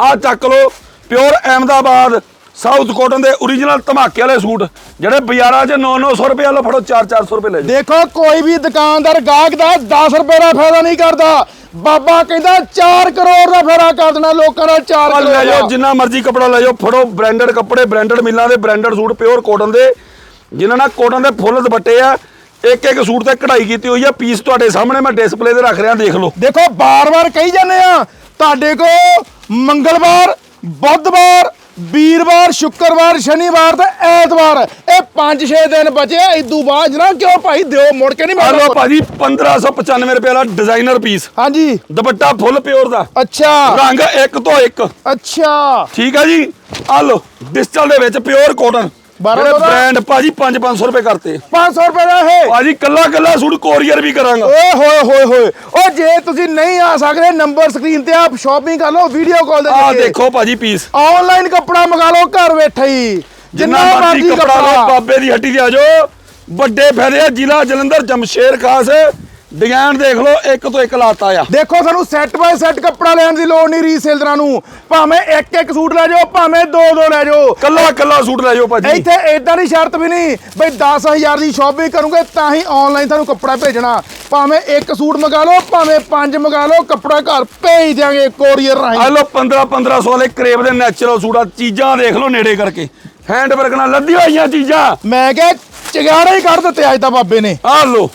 A: ਆ ਚੱਕ ਲਓ ਪਿਓਰ ਅਹਿਮਦਾਬਾਦ। ਸਾਊਥ ਕੋਟਨ ਦੇ origignal ਧਮਾਕੇ ਵਾਲੇ ਸੂਟ ਜਿਹੜੇ ਬਾਜ਼ਾਰਾਂ 'ਚ 9-900 ਰੁਪਏ ਵਾਲਾ ਫੜੋ 4-400 ਰੁਪਏ ਲੈ ਜਾਓ।
B: ਦੇਖੋ ਕੋਈ ਵੀ ਦੁਕਾਨਦਾਰ ਗਾਹਕ ਦਾ 10 ਰੁਪਏ ਦਾ ਫਾਇਦਾ ਨਹੀਂ ਕਰਦਾ। ਬਾਬਾ ਕਹਿੰਦਾ 4 ਕਰੋੜ ਦਾ ਫਾਇਦਾ ਕਰ ਦੇਣਾ ਲੋਕਾਂ ਨਾਲ 4
A: ਆ ਲੈ
B: ਕਰੋੜ
A: ਜਾਓ। ਜਿੰਨਾ ਮਰਜ਼ੀ ਕੱਪੜਾ ਲੈ ਜਾਓ ਫੜੋ ਬ੍ਰਾਂਡਡ ਕੱਪੜੇ ਬ੍ਰਾਂਡਡ ਮਿੱਲਾਂ ਦੇ ਬ੍ਰਾਂਡਡ ਸੂਟ ਪਿਓਰ ਕੋਟਨ ਦੇ। ਜਿਨ੍ਹਾਂ ਨਾਲ ਕੋਟਨ ਦੇ ਫੁੱਲ ਦੁਪੱਟੇ ਆ ਇੱਕ ਇੱਕ ਸੂਟ ਤੇ ਕਢਾਈ ਕੀਤੀ ਹੋਈ ਆ ਪੀਸ ਤੁਹਾਡੇ ਸਾਹਮਣੇ ਮੈਂ ਡਿਸਪਲੇ ਤੇ ਰੱਖ ਰਿਹਾ ਦੇਖ ਲਓ।
B: ਦੇਖੋ ਬਾਰ-ਬਾਰ ਕਹੀ ਜਾਂਦੇ ਆ ਤੁਹਾਡੇ ਕੋ ਮੰਗਲਵਾਰ ਬੁੱਧਵਾਰ ਵੀਰਵਾਰ ਸ਼ੁੱਕਰਵਾਰ ਸ਼ਨੀਵਾਰ ਤੇ ਐਤਵਾਰ। ਇਹ 5-6 ਦਿਨ ਬਚੇ ਇਦੋਂ ਬਾਅਦ ਨਾ ਕਿਉਂ ਭਾਈ ਦਿਓ ਮੁੜ ਕੇ ਨਹੀਂ
A: ਆ
B: ਮਿਲਣਾ?
A: ਲਓ ਭਾਜੀ 1595 ਰੁਪਏ ਵਾਲਾ ਡਿਜ਼ਾਈਨਰ ਪੀਸ
B: ਹਾਂਜੀ।
A: ਦੁਪੱਟਾ ਫੁੱਲ ਪਿਓਰ ਦਾ।
B: ਅੱਛਾ।
A: ਰੰਗ ਇੱਕ ਤੋਂ ਇੱਕ।
B: ਅੱਛਾ।
A: ਠੀਕ ਆ ਜੀ? ਆ ਲਓ ਡਿਜੀਟਲ ਦੇ ਵਿੱਚ ਪਿਓਰ ਕੋਟਨ
B: ਦਾ?
A: ਬ੍ਰਾਂਡ ਭਾਜੀ 5-500 ਰੁਪਏ ਕਰਤੇ।
B: 500 ਰੁਪਏ ਦਾ ਇਹ।
A: ਭਾਜੀ ਕੱਲਾ ਕੱਲਾ ਸੂਟ ਕੋਰੀਅਰ ਵੀ ਕਰਾਂਗਾ।
B: ਓਏ ਹੋਏ ਹੋਏ ਹੋਏ। ਉਹ ਜੇ ਤੁਸੀਂ ਨਹੀਂ ਆ ਸਕਦੇ ਨੰਬਰ ਸਕਰੀਨ ਤੇ ਆਪ ਸ਼ਾਪਿੰਗ ਕਰ ਲਓ ਵੀਡੀਓ ਕਾਲ ਦੇ
A: ਆ। ਦੇਖੋ ਭਾਜੀ ਪੀਸ
B: ਆਨਲਾਈਨ ਕੱਪੜਾ ਮੰਗਾ ਲਓ ਘਰ ਬੈਠੇ ਹੀ।
A: ਜਿੰਨਾ ਮਰਜ਼ੀ ਕੱਪੜਾ ਲਓ ਬਾਬੇ ਦੀ ਹੱਟੀ ਤੇ ਆ ਜਾਓ। ਵੱਡੇ ਫਾਇਦੇ ਆ ਜ਼ਿਲ੍ਹਾ ਜਲੰਧਰ ਜਮਸ਼ੇਰ ਖਾਸ। ਡਿਜ਼ਾਈਨ ਦੇਖ ਲਓ ਇੱਕ ਤੋਂ ਇੱਕ ਲਾਤਾ ਆ।
B: ਦੇਖੋ ਸਾਨੂੰ ਸੈੱਟ ਬਾਏ ਸੈੱਟ ਕੱਪੜਾ ਲੈਣ ਦੀ ਲੋੜ ਨਹੀਂ ਰੀਸੇਲਰਾਂ ਨੂੰ। ਭਾਵੇਂ ਇੱਕ ਇੱਕ ਸੂਟ ਲੈ ਜਾਓ ਭਾਵੇਂ ਦੋ ਦੋ ਲੈ ਜਾਓ।
A: ਕੱਲਾ ਕੱਲਾ ਸੂਟ ਲੈ ਜਾਓ ਭਾਜੀ।
B: ਇੱਥੇ ਏਦਾਂ ਦੀ ਸ਼ਰਤ ਵੀ ਨਹੀਂ ਬਈ 10000 ਦੀ ਸ਼ਾਪਿੰਗ ਕਰੋਗੇ ਤਾਂ ਹੀ ਆਨਲਾਈਨ ਤੁਹਾਨੂੰ ਕੱਪੜਾ ਭੇਜਣਾ। ਭਾਵੇਂ ਇੱਕ ਸੂਟ ਮੰਗਾ ਲਓ ਭਾਵੇਂ ਪੰਜ ਮੰਗਾ ਲਓ ਕੱਪੜਾ ਘਰ ਭੇਜ ਦਿਆਂਗੇ ਕੋਰੀਅਰ
A: ਆ
B: ਰਾਹੀਂ
A: ਲਓ 15 1500 ਵਾਲੇ ਕਰੇਬ ਦੇ ਨੈਚੁਰਲ ਸੂਟ ਆ ਚੀਜ਼ਾਂ ਦੇਖ ਲਓ ਨੇੜੇ ਕਰਕੇ। ਹੈਂਡ ਵਰਕ ਨਾਲ ਲੱਦੀਆਂ ਹੋਈਆਂ ਚੀਜ਼ਾਂ।
B: ਮੈਂ ਕਿਹਾ ਚਗਾੜੇ ਹੀ ਕੱਢ ਦਿੱਤੇ ਅੱਜ ਤਾਂ ਬਾਬੇ ਨੇ।
A: ਆ ਲਓ।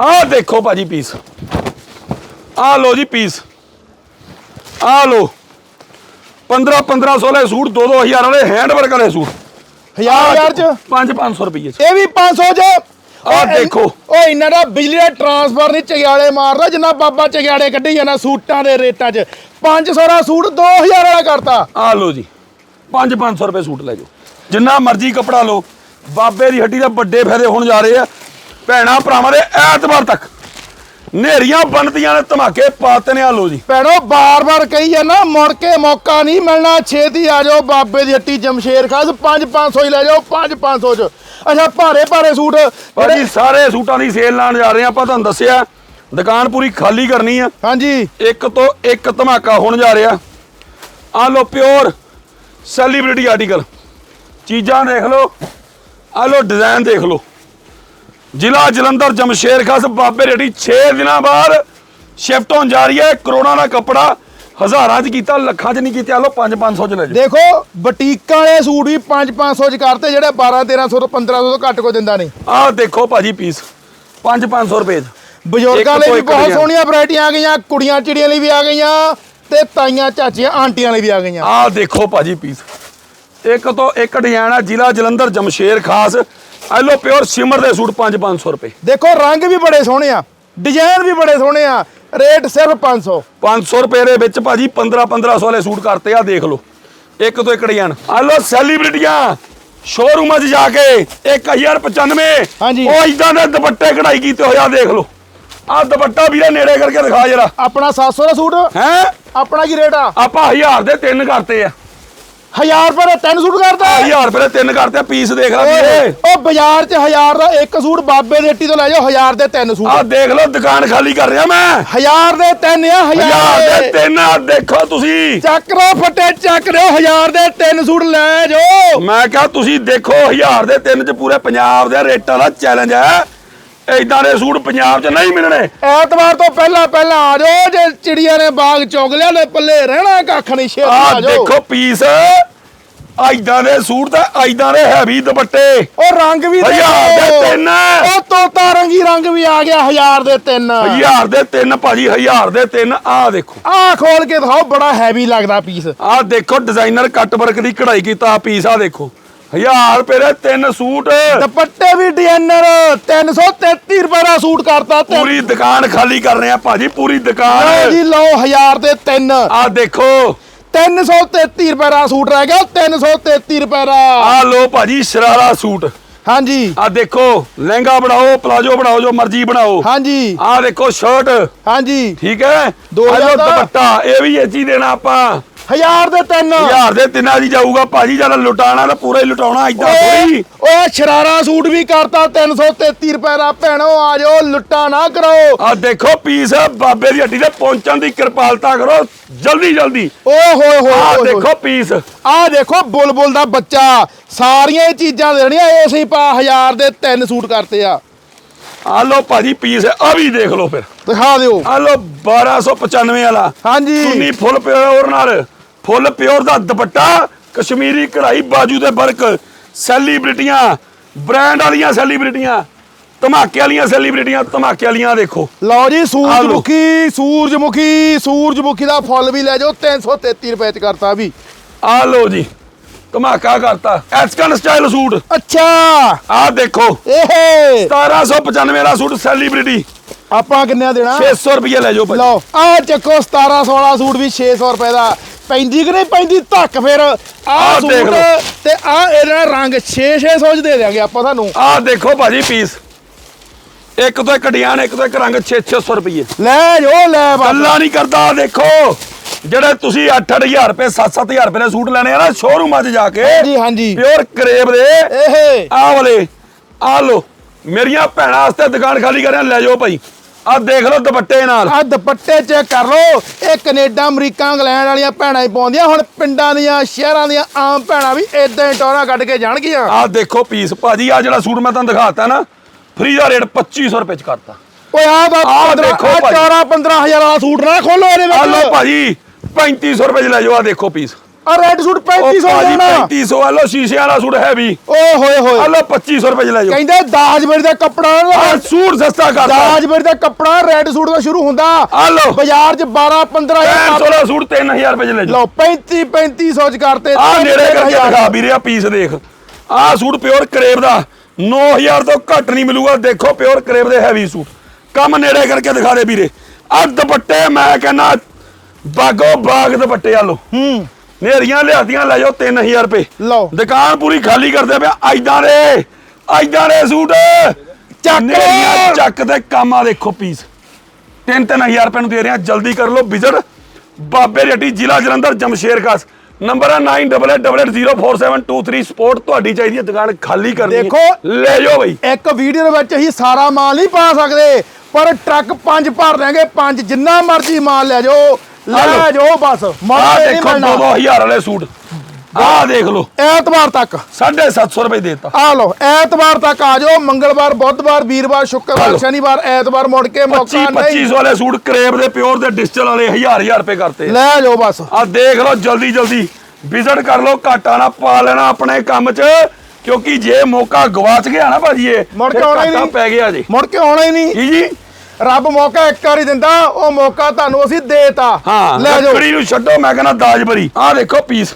A: ਆ ਦੇਖੋ ਭਾਜੀ ਪੀਸ ਆ ਲਓ ਜੀ ਪੀਸ ਆ ਲਓ। 15 1500 ਵਾਲੇ ਸੂਟ 2 2000 ਵਾਲੇ ਹੈਂਡ ਵਰਕ ਵਾਲੇ ਸੂਟ।
B: ਹਜ਼ਾਰ ਹਜ਼ਾਰ ਚ?
A: 5 500 ਰੁਪਏ ਚ।
B: ਇਹ ਵੀ 500 ਚ?
A: ਆਹ ਦੇਖੋ।
B: ਉਹ ਇਹਨਾਂ ਦਾ ਬਿਜਲੀ ਦਾ ਟਰਾਂਸਫਰ ਨਹੀਂ ਚਗਿਆੜੇ ਮਾਰਦਾ ਜਿੰਨਾ ਬਾਬਾ ਚਗਿਆੜੇ ਕੱਢੀ ਜਾਂਦਾ ਸੂਟਾਂ ਦੇ ਰੇਟਾਂ 'ਚ। 500 ਦਾ ਸੂਟ 2000 ਵਾਲਾ ਕਰਤਾ।
A: ਆ ਲਓ ਜੀ। 5 500 ਰੁਪਏ ਸੂਟ ਲੈ ਜਾਓ। ਜਿੰਨਾ ਮਰਜ਼ੀ ਕਪੜਾ ਲਓ। ਬਾਬੇ ਦੀ ਹੱਡੀ ਦੇ ਵੱਡੇ ਫਾਇਦੇ ਹੋਣ ਜਾ ਰਹੇ ਆ। ਭੈਣਾ ਭਰਾਵਾਂ ਦੇ ਐਤਵਾਰ ਤੱਕ। ਨੇਰੀਆਂ ਬਣਦੀਆਂ ਨੇ ਧਮਾਕੇ ਪਾਤੇ ਨੇ ਆ ਲਓ ਜੀ।
B: ਭੈਣੋ ਬਾਰ-ਬਾਰ ਕਹੀ ਜਾਂਦਾ ਮੁੜ ਕੇ ਮੌਕਾ ਨਹੀਂ ਮਿਲਣਾ ਛੇਤੀ ਆ ਜਾਓ ਬਾਬੇ ਦੀ ਹੱਟੀ ਜਮਸ਼ੇਰ ਖਾਸ 5-500 ਹੀ ਲੈ ਜਾਓ 5-500 ਚ। ਅੱਛਾ ਭਾਰੇ ਭਾਰੇ ਸੂਟ
A: ਭਾਜੀ ਸਾਰੇ ਸੂਟਾਂ ਦੀ ਸੇਲ ਲਾਣ ਜਾ ਰਹੇ ਆ ਆਪਾਂ ਤੁਹਾਨੂੰ ਦੱਸਿਆ ਦੁਕਾਨ ਪੂਰੀ ਖਾਲੀ ਕਰਨੀ ਆ।
B: ਹਾਂਜੀ।
A: ਇੱਕ ਤੋਂ ਇੱਕ ਧਮਾਕਾ ਹੋਣ ਜਾ ਰਿਹਾ। ਆ ਲੋ ਪਿਓਰ ਸੈਲੀਬ੍ਰਿਟੀ ਆਰਟੀਕਲ ਚੀਜ਼ਾਂ ਦੇਖ ਲਓ। ਆ ਲੋ ਡਿਜ਼ਾਈਨ ਦੇਖ ਲਓ। ਜ਼ਿਲ੍ਹਾ ਜਲੰਧਰ ਜਮਸ਼ੇਰ ਖਾਸ ਬਾਬੇ ਰੇਡੀ 6 ਦਿਨਾਂ ਬਾਅਦ ਸ਼ਿਫਟ ਹੋਣ ਜਾ ਰਹੀ ਹੈ। ਕਰੋੜਾਂ ਦਾ ਕੱਪੜਾ ਹਜ਼ਾਰਾਂ ਚ ਕੀਤਾ ਲੱਖਾਂ ਚ ਨਹੀਂ ਕੀਤਾ। ਆ ਲੋ 5 500 ਚ ਲੈ ਜਾਓ।
B: ਦੇਖੋ ਬੁਟੀਕਾਂ ਵਾਲੇ ਸੂਟ ਵੀ 5-500 ਚ ਕਰਤੇ ਜਿਹੜੇ 12-1300 ਤੋਂ 1500 ਤੋਂ ਘੱਟ ਕੋ ਦਿੰਦਾ ਨਹੀਂ।
A: ਆਹ ਦੇਖੋ ਭਾਜੀ ਪੀਸ 5 500 ਰੁਪਏ ਚ।
B: ਬਜ਼ੁਰਗਾਂ ਲਈ ਵੀ
A: ਇੱਕ
B: ਬਹੁਤ। ਸੋਹਣੀਆਂ ਵੈਰਾਈਟੀਆਂ ਆ ਗਈਆਂ ਕੁੜੀਆਂ ਚਿੜੀਆਂ ਲਈ ਵੀ ਆ ਗਈਆਂ ਤੇ ਤਾਈਆਂ ਚਾਚੀਆਂ ਆਂਟੀਆਂ ਲਈ ਵੀ ਆ ਗਈਆਂ।
A: ਆਹ ਦੇਖੋ ਭਾਜੀ ਪੀਸ ਇੱਕ ਤੋਂ ਇੱਕ ਡਿਜ਼ਾਈਨ ਆ ਜ਼ਿਲ੍ਹਾ ਜਲੰਧਰ ਜਮਸ਼ੇਰ ਖਾਸ ਆ ਲੋ ਪਿਓਰ ਸਿਮਰ ਦੇ ਸੂਟ 5 500 ਰੁਪਏ।
B: ਦੇਖੋ ਰੰਗ ਵੀ ਬੜੇ ਸੋਹਣੇ ਆ ਡਿਜ਼ਾਈਨ ਵੀ ਬੜੇ ਸੋਹਣੇ ਆ ਰੇਟ ਸਿਰਫ 500 500
A: ਰੁਪਏ ਦੇ ਵਿੱਚ ਭਾਜੀ 15 1500 ਵਾਲੇ ਸੂਟ ਕਰਤੇ ਆ ਦੇਖ ਲਓ। ਇੱਕ ਤੋਂ ਇੱਕ ਡਿਜ਼ਾਈਨ। ਆ ਲੋ ਸੈਲੀਬ੍ਰਿਟੀਆਂ ਸ਼ੋਰੂਮਾਂ 'ਚ ਜਾ ਕੇ 1095
B: ਹਾਂਜੀ।
A: ਉਹ ਇਦਾਂ ਦੇ ਦੁਪੱਟੇ ਕਢਾਈ ਕੀਤੇ ਹੋਇਆ ਦੇਖ ਲਓ। ਆ ਦੁਪੱਟਾ ਵੀਰੇ ਨੇੜੇ ਕਰਕੇ ਦਿਖਾ ਜਰਾ।
B: ਆਪਣਾ 700 ਦਾ ਸੂਟ?
A: ਹੈ?
B: ਆਪਣਾ ਕੀ ਰੇਟ ਆ?
A: ਆਪਾਂ 1000 ਦੇ ਤਿੰਨ ਕਰਤੇ ਆ।
B: 1000 ਰੁਪਏ ਦਾ ਤਿੰਨ ਸੂਟ ਕਰਦਾ।
A: 1000 ਰੁਪਏ ਦੇ ਤਿੰਨ ਕਰਤੇ ਆ, ਪੀਸ ਦੇਖ ਲੈ ਵੀਰੇ।
B: ਉਹ ਬਾਜ਼ਾਰ 'ਚ 1000 ਦਾ ਇੱਕ ਸੂਟ ਬਾਬੇ ਦੀ ਹੱਟੀ ਤੋਂ ਲੈ ਜਾਓ 1000 ਦੇ ਤਿੰਨ
A: ਆ
B: ਸੂਟ
A: ਦੇਖ ਲਓ ਦੁਕਾਨ ਖਾਲੀ ਕਰ ਰਿਹਾ ਮੈਂ।
B: 1000 ਦੇ ਤਿੰਨ ਆ
A: 1000
B: 1000
A: ਦੇ ਤਿੰਨ ਆ ਦੇਖੋ ਤੁਸੀਂ।
B: ਚੱਕ ਰੋ ਫੱਟੇ ਚੱਕ ਰਿਓ 1000 ਦੇ ਤਿੰਨ ਸੂਟ ਲੈ ਜਾਓ।
A: ਮੈਂ ਕਿਹਾ ਤੁਸੀਂ ਦੇਖੋ 1000 ਦੇ ਤਿੰਨ ਚ ਪੂਰੇ ਪੰਜਾਬ ਦੇ ਰੇਟਾਂ ਦਾ ਚੈਲੰਜ ਹੈ। ਇਦਾਂ ਦੇ ਸੂਟ ਪੰਜਾਬ 'ਚ ਨਹੀਂ ਮਿਲਣੇ।
B: ਐਤਵਾਰ ਤੋਂ ਪਹਿਲਾਂ ਪਹਿਲਾਂ ਆ ਜਾਓ ਜੇ ਚਿੜੀਆਂ ਨੇ ਬਾਗ ਚੁਗ ਲਿਆ ਲੈ ਪੱਲੇ ਰਹਿਣਾ ਕੱਖ ਨਹੀਂ ਛੇਤੀ
A: ਆ
B: ਆ ਜਾਓ।
A: ਦੇਖੋ ਪੀਸ ਐਦਾਂ ਦੇ ਸੂਟ ਤੇ ਐਦਾਂ ਦੇ ਹੈਵੀ ਦੁਪੱਟੇ।
B: ਉਹ ਰੰਗ ਵੀ
A: ਹਜ਼ਾਰ ਦੇ। ਤਿੰਨ।
B: ਉਹ ਤੋਤਾ ਰੰਗੀ ਰੰਗ ਵੀ ਆ ਗਿਆ ਹਜ਼ਾਰ ਦੇ ਤਿੰਨ।
A: ਹਜ਼ਾਰ ਦੇ ਤਿੰਨ ਭਾਜੀ ਹਜ਼ਾਰ ਦੇ ਤਿੰਨ ਆਹ ਦੇਖੋ।
B: ਆ ਖੋਲ ਕੇ ਦਿਖਾਓ ਬੜਾ ਹੈਵੀ ਲੱਗਦਾ ਪੀਸ
A: ਆਹ ਦੇਖੋ ਡਿਜ਼ਾਈਨਰ ਕੱਟ ਵਰਕ ਦੀ ਕਢਾਈ ਕੀਤਾ ਪੀਸ ਆ ਦੇਖੋ। ਹਜ਼ਾਰ ਰੁਪਏ ਦੇ ਤਿੰਨ ਸੂਟ।
B: ਦੁਪੱਟੇ ਵੀ ਡਿਜ਼ਾਈਨਰ 333 ਰੁਪਏ ਦਾ ਸੂਟ ਕਰਤਾ ਤੇ
A: ਪੂਰੀ ਦੁਕਾਨ ਖਾਲੀ ਕਰ ਰਹੇ ਆ ਭਾਜੀ ਪੂਰੀ
B: ਲਓ
A: ਦੁਕਾਨ
B: ਜੀ ਲਓ ਹਜ਼ਾਰ ਦੇ ਤਿੰਨ।
A: ਆਹ ਦੇਖੋ।
B: 333 ਰੁਪਏ ਦਾ ਸੂਟ ਰਹਿ ਗਿਆ 333 ਰੁਪਏ ਦਾ।
A: ਆਹ ਲੋ ਭਾਜੀ ਸ਼ਰਾਰਾ ਸੂਟ।
B: ਹਾਂਜੀ।
A: ਆਹ ਦੇਖੋ ਲਹਿੰਗਾ ਬਣਾਓ ਪਲਾਜੋ ਬਣਾਓ ਜੋ ਮਰਜ਼ੀ ਬਣਾਓ।
B: ਹਾਂਜੀ।
A: ਆਹ ਦੇਖੋ ਸ਼ਰਟ
B: ਹਾਂਜੀ।
A: ਠੀਕ ਹੈ?
B: ਦੋ
A: ਲਓ
B: ਹਜ਼ਾਰ ਦਾ।
A: ਦੁਪੱਟਾ ਇਹ ਵੀ ਚੀਜ਼ ਦੇਣਾ ਆਪਾਂ।
B: ਹਜ਼ਾਰ ਦੇ ਤਿੰਨ।
A: ਹਜ਼ਾਰ ਦੇ ਤਿੰਨਾਂ ਦੀ ਜਾਊਗਾ ਭਾਜੀ ਜਦ ਲੁਟਾਣਾ ਤਾਂ ਪੂਰਾ ਹੀ ਲੁਟਾਉਣਾ ਇਦਾਂ ਥੋੜੀ
B: ਓਏ ਸ਼ਰਾਰਾ ਸੂਟ ਵੀ ਕਰਤਾ 333 ਰੁਪਏ ਦਾ। ਭੈਣੋ ਆ ਜਾਓ ਲੁੱਟਾ ਨਾ ਕਰੋ
A: ਆ ਦੇਖੋ ਪੀਸ ਬਾਬੇ ਦੀ ਹੱਟੀ ਤੇ ਪਹੁੰਚਣ ਦੀ ਕਿਰਪਾਲਤਾ ਕਰੋ ਜਲਦੀ ਜਲਦੀ।
B: ਓਏ ਹੋਏ ਹੋਏ
A: ਆ
B: ਹੋਏ ਹੋਏ।
A: ਦੇਖੋ ਪੀਸ।
B: ਆਹ ਦੇਖੋ ਬੁਲਬੁਲ ਦਾ ਬੱਚਾ। ਸਾਰੀਆਂ ਇਹ ਚੀਜ਼ਾਂ ਦੇਣੀਆਂ ਇਸੇ ਪਾ ਹਜ਼ਾਰ ਦੇ ਤਿੰਨ ਸੂਟ ਕਰਤੇ ਆ।
A: ਆ ਲੋ ਭਾਜੀ ਪੀਸ ਆ ਵੀ ਦੇਖ ਲਓ ਫਿਰ।
B: ਦਿਖਾ ਦਿਓ।
A: ਆ ਲੋ 1295 ਵਾਲਾ।
B: ਹਾਂਜੀ।
A: ਸੁੰਨੀ ਫੁੱਲ ਪਿਓਰ ਨਾਲ। ਫੁੱਲ ਪਿਓਰ ਦਾ ਦੁਪੱਟਾ ਕਸ਼ਮੀਰੀ ਕਢਾਈ ਬਾਜੂ ਤੇ ਵਰਕ ਸੈਲੀਬ੍ਰਿਟੀਆਂ ਬ੍ਰਾਂਡ ਵਾਲੀਆਂ ਸੈਲੀਬ੍ਰਿਟੀਆਂ ਧਮਾਕੇ ਵਾਲੀਆਂ ਸੈਲੀਬ੍ਰਿਟੀਆਂ ਧਮਾਕੇ ਵਾਲੀਆਂ ਦੇਖੋ।
B: ਲਓ ਜੀ
A: ਲਓ।
B: ਸੂਰਜਮੁਖੀ ਸੂਰਜਮੁਖੀ ਸੂਰਜਮੁਖੀ ਦਾ ਫੁੱਲ ਵੀ ਲੈ ਜਾਓ 333 ਰੁਪਏ ਚ ਕਰਤਾ ਵੀ।
A: ਆ ਲੋ ਜੀ ਧਮਾਕਾ ਕਰਤਾ ਐਸਕਨ ਸਟਾਈਲ ਸੂਟ।
B: ਅੱਛਾ।
A: ਆ ਦੇਖੋ
B: ਇਹ
A: 1795 ਵਾਲਾ ਸੂਟ ਸੈਲੀਬ੍ਰਿਟੀ।
B: ਆਪਾਂ ਕਿੰਨਿਆ ਦੇਣਾ?
A: 600 ਰੁਪਏ ਲੈ ਜਾਓ ਭਾਜੀ।
B: ਲਓ ਆ ਚੱਕੋ 1700 ਵਾਲਾ ਸੂਟ ਵੀ 600 ਰੁਪਏ ਦਾ। ਪੈਂਦੀ ਕਿ ਨਹੀਂ ਪੈਂਦੀ? ਧੱਕ ਫਿਰ। ਆ
A: ਆਹ ਦੇਖ
B: ਸੂਟ
A: ਲਓ।
B: ਤੇ ਆ ਇਹਦਾ ਰੰਗ 6 600 ਚ ਦੇ ਦਿਆਂਗੇ ਆਪਾਂ ਤੁਹਾਨੂੰ।
A: ਆ ਦੇਖੋ ਭਾਜੀ ਪੀਸ। ਇੱਕ ਤੋਂ ਇੱਕ ਡਿਜ਼ਾਈਨ ਇੱਕ ਤੋਂ ਇੱਕ ਰੰਗ 600 ਰੁਪਏ
B: ਲੈ ਜੋ ਲੈ
A: ਗੱਲਾਂ ਨਹੀਂ ਕਰਦਾ ਆਹ ਦੇਖੋ। ਜਿਹੜੇ ਤੁਸੀਂ 8-8000 ਰੁਪਏ 7-7000 ਰੁਪਏ ਦੇ ਸੂਟ ਲੈਣੇ ਆ ਨਾ ਸ਼ੋਰੂਮਾਂ 'ਚ ਜਾ ਕੇ
B: ਜੀ ਹਾਂਜੀ।
A: ਪਿਓਰ ਕਰੇਬ ਦੇ।
B: ਇਹ।
A: ਆਹ ਵਾਲੇ ਆ ਲੋ ਮੇਰੀਆਂ ਭੈਣਾਂ ਵਾਸਤੇ ਦੁਕਾਨ ਖਾਲੀ ਕਰਿਆ ਲੈ ਜਾਓ ਭਾਈ। ਆ ਦੇਖ ਲਓ ਦੁਪੱਟੇ ਨਾਲ।
B: ਆ ਦੁਪੱਟੇ ਚੈੱਕ ਕਰ ਲਓ ਇਹ ਕੈਨੇਡਾ ਅਮਰੀਕਾ ਇੰਗਲੈਂਡ ਵਾਲੀਆਂ ਭੈਣਾਂ ਹੀ ਪਾਉਂਦੀਆਂ ਹੁਣ ਪਿੰਡਾਂ ਦੀਆਂ ਸ਼ਹਿਰਾਂ ਦੀਆਂ ਆਮ ਭੈਣਾਂ ਵੀ ਇਦਾਂ ਹੀ ਟੋਰਾ ਕੱਢ ਕੇ ਜਾਣਗੀਆਂ।
A: ਆ ਦੇਖੋ ਪੀਸ ਭਾਜੀ ਆ ਜਿਹੜਾ ਸੂਟ ਮੈਂ ਤੁਹਾਨੂੰ ਦਿਖਾਤਾ ਨਾ ਫ੍ਰੀ ਦਾ ਰੇਟ 2500 ਰੁਪਏ 'ਚ ਕਰਤਾ।
B: ਓਏ ਆ ਦਾ
A: ਆਹ ਦੇਖੋ ਭਾਈ।
B: 14 15000 ਵਾਲਾ ਸੂਟ ਨਾ ਖੋਲੋ ਇਹਦੇ
A: ਆ ਲੋ
B: ਵਿੱਚ
A: ਭਾਜੀ 3500 ਰੁਪਏ 'ਚ ਲੈ ਜਾਓ ਆ ਦੇਖੋ ਪੀਸ
B: ਆ ਰੈੱਡ ਸੂਟ
A: ਉਹ
B: 3500
A: ਭਾਜੀ
B: ਦੇਣਾ
A: 3500 ਆ ਲੋ ਸ਼ੀਸ਼ੇ ਵਾਲਾ ਸੂਟ ਹੈਵੀ
B: ਓਏ ਹੋਏ ਹੋਏ।
A: ਆ ਲੋ 2500 ਰੁਪਏ 'ਚ ਲੈ ਜਾਓ।
B: ਕਹਿੰਦੇ ਦਾਜ ਮੇਰੀ ਦਾ ਕੱਪੜਾ
A: ਆ ਸੂਟ ਸਸਤਾ ਕਰਤਾ।
B: ਦਾਜ ਮੇਰੀ ਦਾ ਕੱਪੜਾ ਰੈੱਡ ਸੂਟ ਦਾ ਸ਼ੁਰੂ ਹੁੰਦਾ।
A: ਆ ਲੋ
B: ਬਾਜ਼ਾਰ 'ਚ 12 15000
A: 16 ਸੂਟ 3000 ਰੁਪਏ 'ਚ ਲੈ ਜਾਓ।
B: ਲਓ 35 3500 ਚ ਕਰਤੇ।
A: ਆ ਨੇੜੇ ਕਰਕੇ। ਦਿਖਾ ਵੀਰੇ ਆ ਪੀਸ ਦੇਖ। ਆ ਸੂਟ ਪਿਓਰ ਕਰੇਬ ਦਾ। 9000 ਤੋਂ ਘੱਟ ਨਹੀਂ ਮਿਲੂਗਾ। ਦੇਖੋ ਪਿਓਰ ਕਰੇਬ ਦੇ ਹੈਵੀ ਸੂਟ। ਕੰਮ ਨੇੜੇ ਕਰਕੇ ਦਿਖਾ ਦੇ ਵੀਰੇ। ਆ ਦੁਪੱਟੇ ਮੈਂ ਕਹਿੰਦਾ ਬਾਗੋ ਬਾਗ ਦੁਪੱਟੇ ਆ ਲੋ
B: ਹੂੰ।
A: ਨੇਰੀਆਂ ਲਿਆਦੀਆਂ ਲੈ ਜਾਓ 3000 ਰੁਪਏ।
B: ਲਓ।
A: ਦੁਕਾਨ ਪੂਰੀ ਖਾਲੀ ਕਰਦੇ ਪਿਆ ਐਦਾਂ ਦੇ ਐਦਾਂ ਦੇ ਸੂਟ।
B: ਚੱਕ।
A: ਨੇਰੀਆਂ ਚੱਕ ਤੇ ਕੰਮ ਦੇਖੋ ਪੀਸ। 3-3000 ਰੁਪਏ ਨੂੰ ਦੇ ਰਹੇ ਆ ਜਲਦੀ ਕਰ ਲਓ ਵਿਜ਼ਿਟ। ਬਾਬੇ ਰੇਟੀ ਜ਼ਿਲ੍ਹਾ ਜਲੰਧਰ ਜਮਸ਼ੇਰ ਖਾਸ ਨੰਬਰ ਹੈ 9888047223 ਸਪੋਰਟ ਤੁਹਾਡੀ ਚਾਹੀਦੀ ਹੈ ਦੁਕਾਨ ਖਾਲੀ ਕਰਨੀ ਹੈ।
B: ਦੇਖੋ।
A: ਲੈ ਜਾਓ ਬਈ।
B: ਇੱਕ ਵੀਡੀਓ ਦੇ ਵਿੱਚ ਅਸੀਂ ਸਾਰਾ ਮਾਲ ਨਹੀਂ ਪਾ ਸਕਦੇ ਪਰ ਟਰੱਕ ਪੰਜ ਭਰ ਲੈਣਗੇ ਪੰਜ ਜਿੰਨਾ ਮਰਜ਼ੀ ਮਾਲ ਲੈ ਜਾਓ। ਲੈ। ਜਾਓ ਬਸ। ਮਾਲ ਨਹੀਂ
A: ਦੇਖੋ
B: ਮਿਲਣਾ।
A: 2000 ਵਾਲੇ ਸੂਟ। ਆਹ ਦੇਖ ਲਓ।
B: ਐਤਵਾਰ ਤੱਕ।
A: 750 ਰੁਪਏ ਦੇਤਾ।
B: ਆ ਲਓ ਐਤਵਾਰ ਤੱਕ ਆ ਜਾਓ। ਮੰਗਲਵਾਰ ਬੁੱਧਵਾਰ ਵੀਰਵਾਰ ਸ਼ੁੱਕਰਵਾਰ
A: ਲਓ।
B: ਸ਼ਨੀਵਾਰ ਐਤਵਾਰ ਮੁੜ ਕੇ
A: 25
B: ਮੌਕਾ ਨਹੀਂ।
A: 25 ਵਾਲੇ ਸੂਟ ਕਰੇਬ ਦੇ ਪਿਓਰ ਦੇ ਡਿਜੀਟਲ ਵਾਲੇ 1000 1000 ਰੁਪਏ ਕਰਤੇ।
B: ਲੈ ਜਾਓ ਬਸ।
A: ਆ ਦੇਖ ਲਓ ਜਲਦੀ ਜਲਦੀ। ਵਿਜ਼ਿਟ ਕਰ ਲਓ ਘਾਟਾ ਨਾ ਪਾ ਲੈਣਾ ਆਪਣੇ ਕੰਮ 'ਚ ਕਿਉਂਕਿ ਜੇ ਮੌਕਾ ਗਵਾਚ ਗਿਆ ਨਾ ਭਾਜੀ ਇਹ
B: ਮੁੜ ਕੇ
A: ਫਿਰ
B: ਆਉਣਾ ਹੀ
A: ਘਾਟਾ
B: ਨਹੀਂ।
A: ਪੈ ਗਿਆ ਜੀ।
B: ਮੁੜ ਕੇ ਆਉਣਾ ਹੀ ਨਹੀਂ।
A: ਜੀ ਜੀ?
B: ਰੱਬ ਮੌਕਾ ਇੱਕ ਵਾਰੀ ਦਿੰਦਾ ਉਹ ਮੌਕਾ ਤੁਹਾਨੂੰ ਅਸੀਂ ਦੇਤਾ।
A: ਹਾਂ
B: ਲੈ ਜਾਓ।
A: ਲੱਕੜੀ ਨੂੰ ਛੱਡੋ ਮੈਂ ਕਹਿੰਦਾ ਦਾਜ ਬਰੀ ਆ ਦੇਖੋ ਪੀਸ।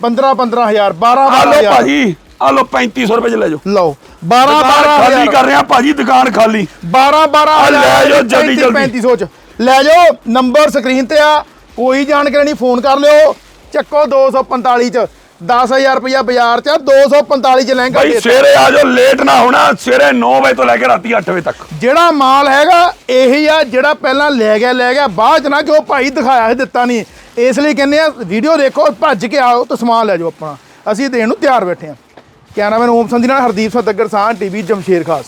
B: 15 15000 12
A: ਆ ਲਓ
B: 12000
A: ਭਾਜੀ ਆ ਲਓ 3500 ਰੁਪਏ 'ਚ ਲੈ ਜਾਓ।
B: ਲਓ 12
A: ਦੁਕਾਨ ਖਾਲੀ
B: 12000
A: ਕਰ ਰਹੇ ਆ ਭਾਜੀ ਦੁਕਾਨ ਖਾਲੀ।
B: 12 12
A: ਆ ਲੈ ਜਾਓ ਜਲਦੀ, ਜਲਦੀ।
B: 3500 ਚ। ਲੈ ਜਾਓ ਨੰਬਰ ਸਕਰੀਨ ਤੇ ਆ। ਕੋਈ ਜਾਣਕਾਰੀ ਨਹੀਂ ਫੋਨ ਕਰ ਲਿਓ। ਚੱਕੋ 245 ਚ। 10000 ਰੁਪਇਆ ਬਾਜ਼ਾਰ ਚ ਆ, 245 ਚ ਲਹਿੰਗਾ
A: ਭਾਈ
B: ਦੇ
A: ਸਵੇਰੇ ਆ ਜਾਓ ਲੇਟ ਨਾ ਹੋਣਾ ਸਵੇਰੇ 9 ਵਜੇ ਤੋਂ ਲੈ ਕੇ ਰਾਤੀ 8 ਵਜੇ ਤੱਕ।
B: ਜਿਹੜਾ ਮਾਲ ਹੈਗਾ ਇਹੀ ਆ ਜਿਹੜਾ ਪਹਿਲਾਂ ਲੈ ਗਿਆ ਲੈ ਗਿਆ ਬਾਅਦ ਚ ਨਾ ਕਿ ਉਹ ਭਾਈ ਦਿਖਾਇਆ ਸੀ ਦਿੱਤਾ ਨਹੀਂ ਇਸ ਲਈ ਕਹਿੰਦੇ ਆ ਵੀਡੀਓ ਦੇਖੋ ਭੱਜ ਕੇ ਆਓ ਤੇ ਸਮਾਨ ਲੈ ਜਾਓ ਆਪਣਾ। ਅਸੀਂ ਦੇਣ ਨੂੰ ਤਿਆਰ ਬੈਠੇ ਆ। ਕੈਮਰਾਮੈਨ ਓਮ ਸੰਧੀ ਨਾਲ ਹਰਦੀਪ ਸਤਗਰ ਸਾਹ ਟੀਵੀ ਜਮਸ਼ੇਰ ਖਾਸ।